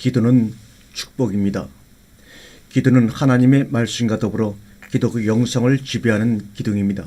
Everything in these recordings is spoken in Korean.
기도는 축복입니다. 기도는 하나님의 말씀과 더불어 그 영성을 지배하는 기둥입니다.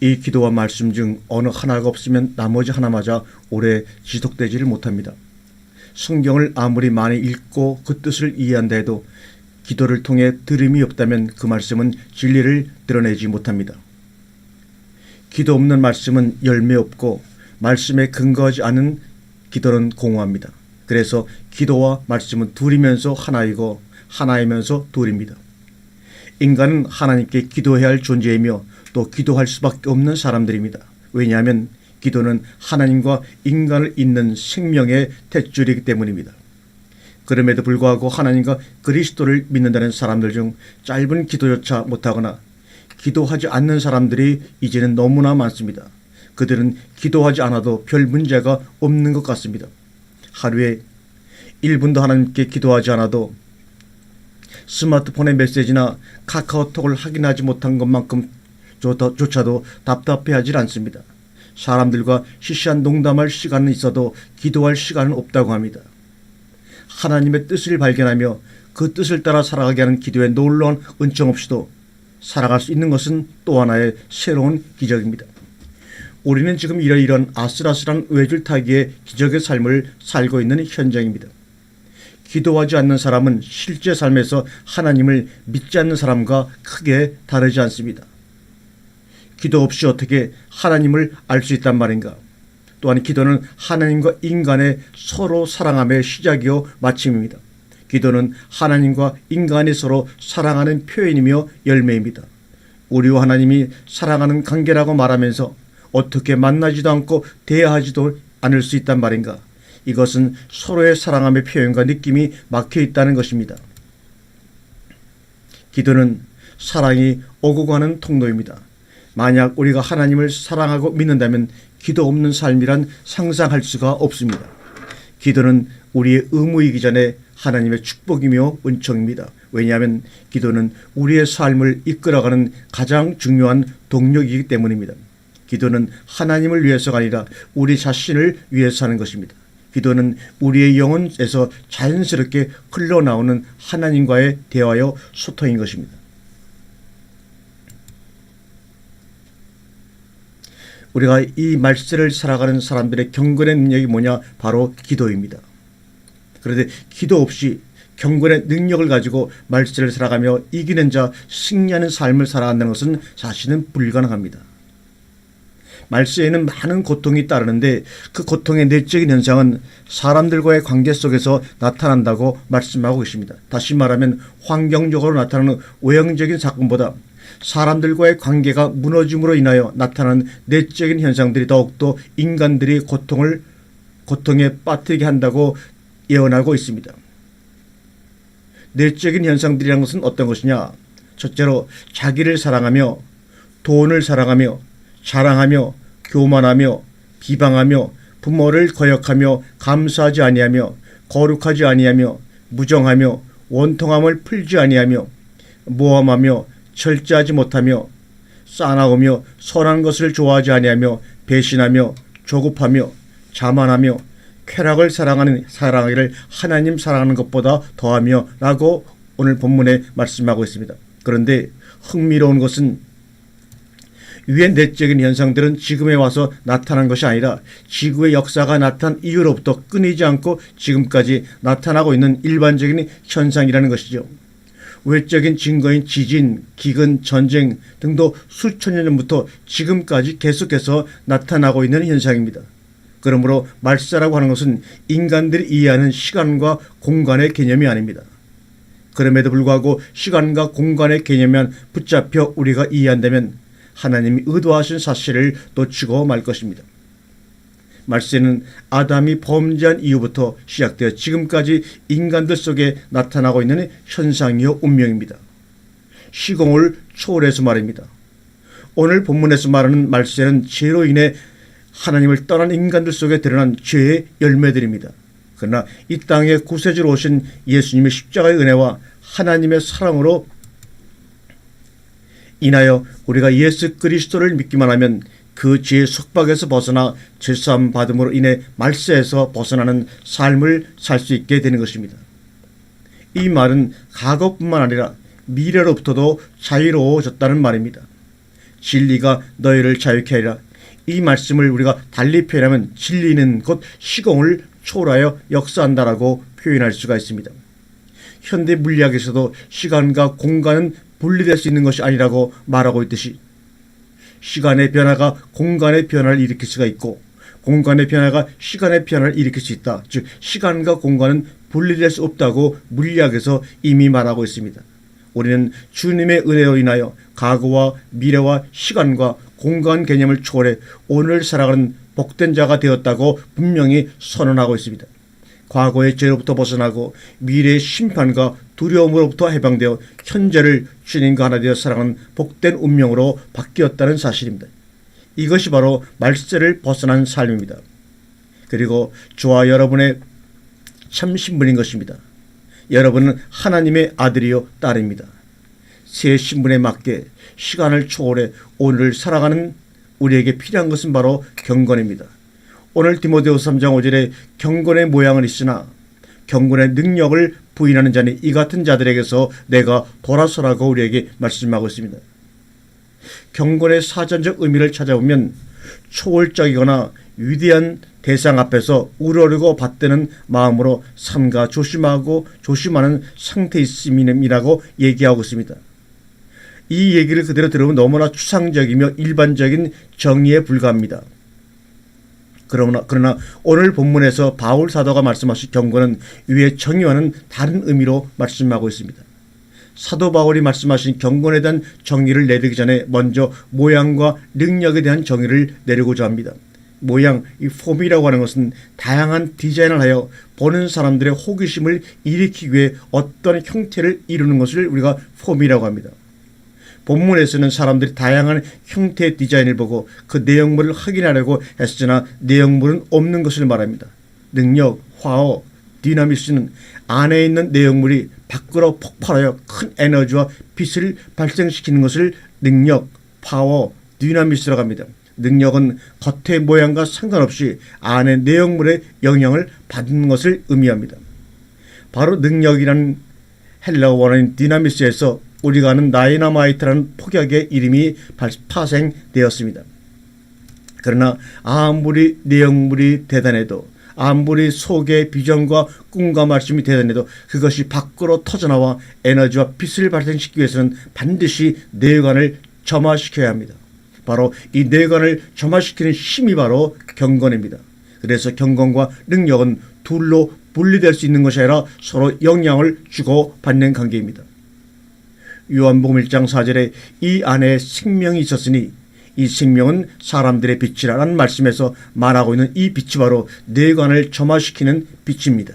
이 기도와 말씀 중 어느 하나가 없으면 나머지 하나마저 오래 지속되지를 못합니다. 성경을 아무리 많이 읽고 그 뜻을 이해한다 해도 기도를 통해 들음이 없다면 그 말씀은 진리를 드러내지 못합니다. 기도 없는 말씀은 열매 없고 말씀에 근거하지 않은 기도는 공허합니다. 그래서 기도와 말씀은 둘이면서 하나이고 하나이면서 둘입니다. 인간은 하나님께 기도해야 할 존재이며 또 기도할 수밖에 없는 사람들입니다. 왜냐하면 기도는 하나님과 인간을 잇는 생명의 탯줄이기 때문입니다. 그럼에도 불구하고 하나님과 그리스도를 믿는다는 사람들 중 짧은 기도조차 못하거나 기도하지 않는 사람들이 이제는 너무나 많습니다. 그들은 기도하지 않아도 별 문제가 없는 것 같습니다. 하루에 1분도 하나님께 기도하지 않아도 스마트폰의 메시지나 카카오톡을 확인하지 못한 것만큼 조차도 답답해하지 않습니다. 사람들과 시시한 농담할 시간은 있어도 기도할 시간은 없다고 합니다. 하나님의 뜻을 발견하며 그 뜻을 따라 살아가게 하는 기도의 놀라운 은총 없이도 살아갈 수 있는 것은 또 하나의 새로운 기적입니다. 우리는 지금 이러이런 아슬아슬한 외줄타기의 기적의 삶을 살고 있는 현장입니다. 기도하지 않는 사람은 실제 삶에서 하나님을 믿지 않는 사람과 크게 다르지 않습니다. 기도 없이 어떻게 하나님을 알 수 있단 말인가? 또한 기도는 하나님과 인간의 서로 사랑함의 시작이요 마침입니다. 기도는 하나님과 인간이 서로 사랑하는 표현이며 열매입니다. 우리와 하나님이 사랑하는 관계라고 말하면서 어떻게 만나지도 않고 대화하지도 않을 수 있단 말인가? 이것은 서로의 사랑함의 표현과 느낌이 막혀 있다는 것입니다. 기도는 사랑이 오고 가는 통로입니다. 만약 우리가 하나님을 사랑하고 믿는다면 기도 없는 삶이란 상상할 수가 없습니다. 기도는 우리의 의무이기 전에 하나님의 축복이며 은총입니다. 왜냐하면 기도는 우리의 삶을 이끌어가는 가장 중요한 동력이기 때문입니다. 기도는 하나님을 위해서가 아니라 우리 자신을 위해서 하는 것입니다. 기도는 우리의 영혼에서 자연스럽게 흘러나오는 하나님과의 대화요 소통인 것입니다. 우리가 이 말세를 살아가는 사람들의 경건의 능력이 뭐냐? 바로 기도입니다. 그런데 기도 없이 경건의 능력을 가지고 말세를 살아가며 이기는 자, 승리하는 삶을 살아간다는 것은 사실은 불가능합니다. 말세에는 많은 고통이 따르는데 그 고통의 내적인 현상은 사람들과의 관계 속에서 나타난다고 말씀하고 계십니다. 다시 말하면 환경적으로 나타나는 외형적인 사건보다 사람들과의 관계가 무너짐으로 인하여 나타나는 내적인 현상들이 더욱더 인간들이 고통을 고통에 빠뜨리게 한다고 예언하고 있습니다. 내적인 현상들이라는 것은 어떤 것이냐? 첫째로 자기를 사랑하며 돈을 사랑하며 자랑하며 교만하며 비방하며 부모를 거역하며 감사하지 아니하며 거룩하지 아니하며 무정하며 원통함을 풀지 아니하며 모함하며 철저하지 못하며 싸나우며 선한 것을 좋아하지 아니하며 배신하며 조급하며 자만하며 쾌락을 사랑하는 사랑하기를 하나님 사랑하는 것보다 더하며라고 오늘 본문에 말씀하고 있습니다. 그런데 흥미로운 것은 위의 내적인 현상들은 지금에 와서 나타난 것이 아니라 지구의 역사가 나타난 이후로부터 끊이지 않고 지금까지 나타나고 있는 일반적인 현상이라는 것이죠. 외적인 증거인 지진, 기근, 전쟁 등도 수천 년 전부터 지금까지 계속해서 나타나고 있는 현상입니다. 그러므로 말세라고 하는 것은 인간들이 이해하는 시간과 공간의 개념이 아닙니다. 그럼에도 불구하고 시간과 공간의 개념만 붙잡혀 우리가 이해한다면 하나님이 의도하신 사실을 놓치고 말 것입니다. 말세는 아담이 범죄한 이후부터 시작되어 지금까지 인간들 속에 나타나고 있는 현상이요 운명입니다. 시공을 초월해서 말입니다. 오늘 본문에서 말하는 말세는 죄로 인해 하나님을 떠난 인간들 속에 드러난 죄의 열매들입니다. 그러나 이 땅에 구세주로 오신 예수님의 십자가의 은혜와 하나님의 사랑으로 인하여 우리가 예수 그리스도를 믿기만 하면 그 지의 속박에서 벗어나 질서함 받음으로 인해 말세에서 벗어나는 삶을 살 수 있게 되는 것입니다. 이 말은 과거뿐만 아니라 미래로부터도 자유로워졌다는 말입니다. 진리가 너희를 자유케 하리라. 이 말씀을 우리가 달리 표현하면 진리는 곧 시공을 초월하여 역사한다라고 표현할 수가 있습니다. 현대 물리학에서도 시간과 공간은 분리될 수 있는 것이 아니라고 말하고 있듯이 시간의 변화가 공간의 변화를 일으킬 수가 있고 공간의 변화가 시간의 변화를 일으킬 수 있다. 즉 시간과 공간은 분리될 수 없다고 물리학에서 이미 말하고 있습니다. 우리는 주님의 은혜로 인하여 과거와 미래와 시간과 공간 개념을 초월해 오늘 살아가는 복된 자가 되었다고 분명히 선언하고 있습니다. 과거의 죄로부터 벗어나고 미래의 심판과 두려움으로부터 해방되어 현재를 주님과 하나 되어 살아가는 복된 운명으로 바뀌었다는 사실입니다. 이것이 바로 말세를 벗어난 삶입니다. 그리고 저와 여러분의 참 신분인 것입니다. 여러분은 하나님의 아들이요 딸입니다. 새 신분에 맞게 시간을 초월해 오늘을 살아가는 우리에게 필요한 것은 바로 경건입니다. 오늘 디모데후서 3장 5절에 경건의 모양은 있으나 경건의 능력을 부인하는 자니 이 같은 자들에게서 내가 돌아서라고 우리에게 말씀하고 있습니다. 경건의 사전적 의미를 찾아보면 초월적이거나 위대한 대상 앞에서 우러르고 받드는 마음으로 삼가 조심하고 조심하는 상태 있음이라고 얘기하고 있습니다. 이 얘기를 그대로 들으면 너무나 추상적이며 일반적인 정의에 불과합니다. 그러나, 그러나 오늘 본문에서 바울 사도가 말씀하신 경고는 위의 정의와는 다른 의미로 말씀하고 있습니다. 사도 바울이 말씀하신 경건에 대한 정의를 내리기 전에 먼저 모양과 능력에 대한 정의를 내리고자 합니다. 모양, 이 폼이라고 하는 것은 다양한 디자인을 하여 보는 사람들의 호기심을 일으키기 위해 어떤 형태를 이루는 것을 우리가 폼이라고 합니다. 본문에서는 사람들이 다양한 형태의 디자인을 보고 그 내용물을 확인하려고 했으나 내용물은 없는 것을 말합니다. 능력, 화어, 디나미스는 안에 있는 내용물이 밖으로 폭발하여 큰 에너지와 빛을 발생시키는 것을 능력, 파워, 디나미스라고 합니다. 능력은 겉의 모양과 상관없이 안의 내용물의 영향을 받는 것을 의미합니다. 바로 능력이라는 헬라어 원어인 디나미스에서 우리가 아는 다이나마이트라는 폭약의 이름이 파생되었습니다. 그러나 아무리 내용물이 대단해도 아무리 속의 비전과 꿈과 말씀이 대단해도 그것이 밖으로 터져나와 에너지와 빛을 발생시키기 위해서는 반드시 내관을 점화시켜야 합니다. 바로 이 내관을 점화시키는 힘이 바로 경건입니다. 그래서 경건과 능력은 둘로 분리될 수 있는 것이 아니라 서로 영향을 주고 받는 관계입니다. 요한복음 1장 4절에 이 안에 생명이 있었으니 이 생명은 사람들의 빛이라는 말씀에서 말하고 있는 이 빛이 바로 뇌관을 점화시키는 빛입니다.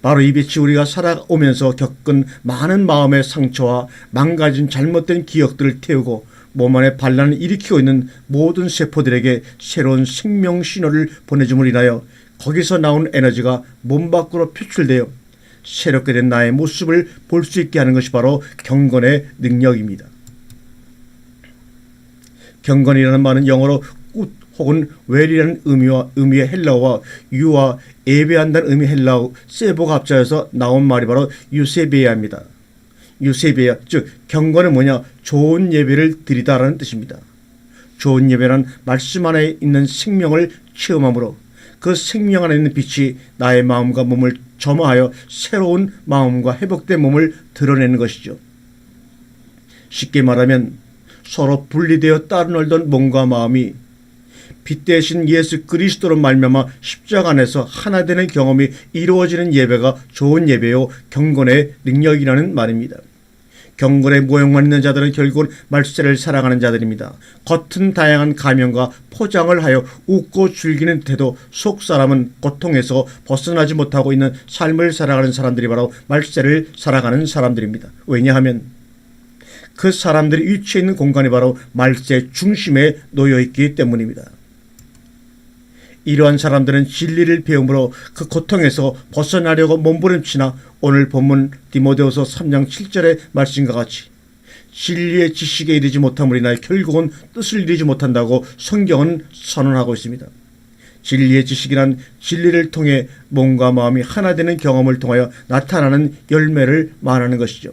바로 이 빛이 우리가 살아오면서 겪은 많은 마음의 상처와 망가진 잘못된 기억들을 태우고 몸 안에 반란을 일으키고 있는 모든 세포들에게 새로운 생명 신호를 보내줌을 인하여 거기서 나온 에너지가 몸 밖으로 표출되어 새롭게 된 나의 모습을 볼 수 있게 하는 것이 바로 경건의 능력입니다. 경건이라는 말은 영어로 꽃 혹은 웰이라는 의미와 의미의 헬라어와 유와 예배한다는 의미 헬라어 세보가 합쳐서 나온 말이 바로 유세베야입니다. 유세베야 즉 경건은 뭐냐 좋은 예배를 드리다라는 뜻입니다. 좋은 예배란 말씀 안에 있는 생명을 체험함으로 그 생명 안에 있는 빛이 나의 마음과 몸을 점화하여 새로운 마음과 회복된 몸을 드러내는 것이죠. 쉽게 말하면 서로 분리되어 따르놀던 몸과 마음이 빛 대신 예수 그리스도로 말미암아 십자가 안에서 하나 되는 경험이 이루어지는 예배가 좋은 예배요 경건의 능력이라는 말입니다. 경건의 모형만 있는 자들은 결국은 말세를 사랑하는 자들입니다. 겉은 다양한 가면과 포장을 하여 웃고 즐기는 태도 속 사람은 고통에서 벗어나지 못하고 있는 삶을 살아가는 사람들이 바로 말세를 살아가는 사람들입니다. 왜냐하면 그 사람들이 위치해 있는 공간이 바로 말세 중심에 놓여 있기 때문입니다. 이러한 사람들은 진리를 배움으로 그 고통에서 벗어나려고 몸부림치나 오늘 본문 디모데후서 3장 7절의 말씀과 같이 진리의 지식에 이르지 못함으로 인하여 결국은 뜻을 이루지 못한다고 성경은 선언하고 있습니다. 진리의 지식이란 진리를 통해 몸과 마음이 하나 되는 경험을 통하여 나타나는 열매를 말하는 것이죠.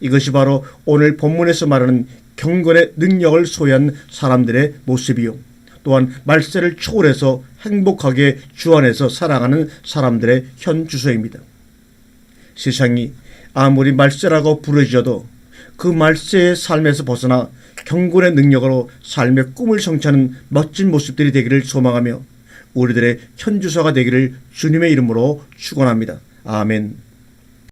이것이 바로 오늘 본문에서 말하는 경건의 능력을 소유한 사람들의 모습이요. 또한 말세를 초월해서 행복하게 주 안에서 살아가는 사람들의 현 주소입니다. 세상이 아무리 말세라고 부르짖어도 그 말세의 삶에서 벗어나 경건의 능력으로 삶의 꿈을 성취하는 멋진 모습들이 되기를 소망하며 우리들의 현주소가 되기를 주님의 이름으로 축원합니다. 아멘.